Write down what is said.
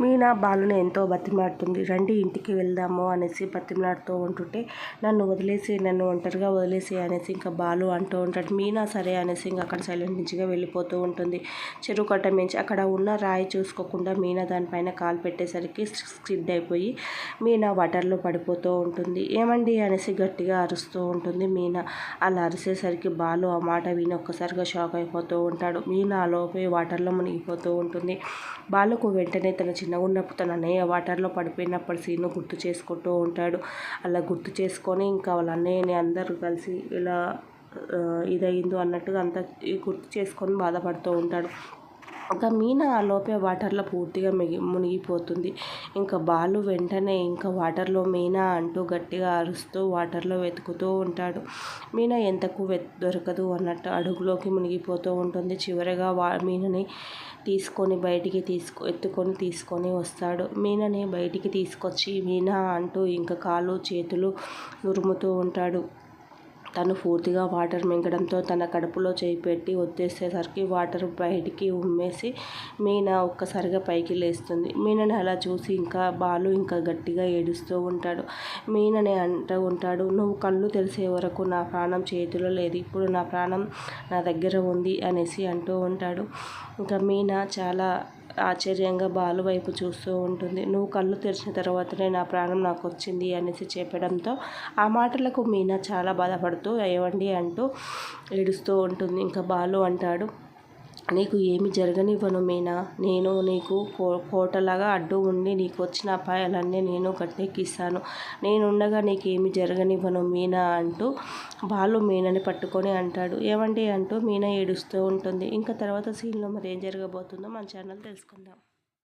మీనా బాలుని ఎంతో బతిమలాడుతుంది రండి ఇంటికి వెళ్దాము అనేసి బతిమలాడుతూ ఉంటుంటే నన్ను వదిలేసి నన్ను ఒంటరిగా వదిలేసి అనేసి ఇంకా బాలు అంటూ ఉంటాడు. మీనా సరే అనేసి ఇంకా అక్కడ సైలెంట్ నుంచిగా వెళ్ళిపోతూ ఉంటుంది. చెరువు కట్ట మించి అక్కడ ఉన్న రాయి చూసుకోకుండా మీనా దానిపైన కాలు పెట్టేసరికి స్కిడ్ అయిపోయి మీనా వాటర్లో పడిపోతూ ఉంటుంది. ఏమండి అనేసి గట్టిగా అరుస్తూ ఉంటుంది మీనా. అలా అరిసేసరికి బాలు ఆ మాట విని ఒక్కసారిగా షాక్ అయిపోతూ ఉంటాడు. మీనా లోపే వాటర్లో మునిగిపోతూ ఉంటుంది. బాలుకు వెంటనే తన చిన్నగా ఉన్నప్పుడు తన అన్నయ్య వాటర్లో పడిపోయినప్పుడు సీను గుర్తు చేసుకుంటూ ఉంటాడు. అలా గుర్తు చేసుకొని ఇంకా వాళ్ళ అన్నయ్యని అందరూ కలిసి ఇలా ఇదయిందో అన్నట్టుగా అంతా గుర్తు చేసుకొని బాధపడుతూ ఉంటాడు. ఇంకా మీన ఆ లోపే వాటర్లో పూర్తిగా మిగి మునిగిపోతుంది. ఇంకా బాలు వెంటనే ఇంకా వాటర్లో మీనా అంటూ గట్టిగా అరుస్తూ వాటర్లో వెతుకుతూ ఉంటాడు. మీన ఎంతకు వె దొరకదు అన్నట్టు అడుగులోకి మునిగిపోతూ ఉంటుంది. చివరిగా వా మీనని తీసుకొని బయటికి తీసుకు ఎత్తుకొని తీసుకొని వస్తాడు. మీనని బయటికి తీసుకొచ్చి మీనా అంటూ ఇంకా కాలు చేతులు ఉరుముతూ ఉంటాడు. తను పూర్తిగా వాటర్ మింగడంతో తన కడుపులో చేయి పెట్టి వచ్చేసేసరికి వాటర్ బయటికి ఉమ్మేసి మీనా ఒక్కసారిగా పైకి లేస్తుంది. మీనని అలా చూసి ఇంకా బాలు ఇంకా గట్టిగా ఏడుస్తూ ఉంటాడు. మీనని అంటూ ఉంటాడు నువ్వు కళ్ళు తెలిసే వరకు నా ప్రాణం చేతిలో లేదు. ఇప్పుడు నా ప్రాణం నా దగ్గర ఉంది అనేసి అంటూ ఉంటాడు. ఇంకా మీనా చాలా ఆశ్చర్యంగా బాలు వైపు చూస్తూ ఉంటుంది. నువ్వు కళ్ళు తెరిచిన తర్వాతనే నా ప్రాణం నాకు వచ్చింది అనేసి చెప్పడంతో ఆ మాటలకు మీనా చాలా బాధపడుతూ ఏవండి అంటూ ఏడుస్తూ ఉంటుంది. ఇంకా బాలు అంటాడు నీకు ఏమి జరగనివ్వను మీనా. నేను నీకు కో కోటలాగా అడ్డు ఉండి నీకు వచ్చిన అపాయాలన్నీ నేను గట్టెక్కిస్తాను నేనుండగా నీకేమి జరగనివ్వను మీనా అంటూ బాలు మీనని పట్టుకొని అంటాడు. ఏమండి అంటూ మీనా ఏడుస్తూ ఉంటుంది. ఇంకా తర్వాత సీన్లో మరి ఏం జరగబోతుందో మన ఛానల్ తెలుసుకుందాం.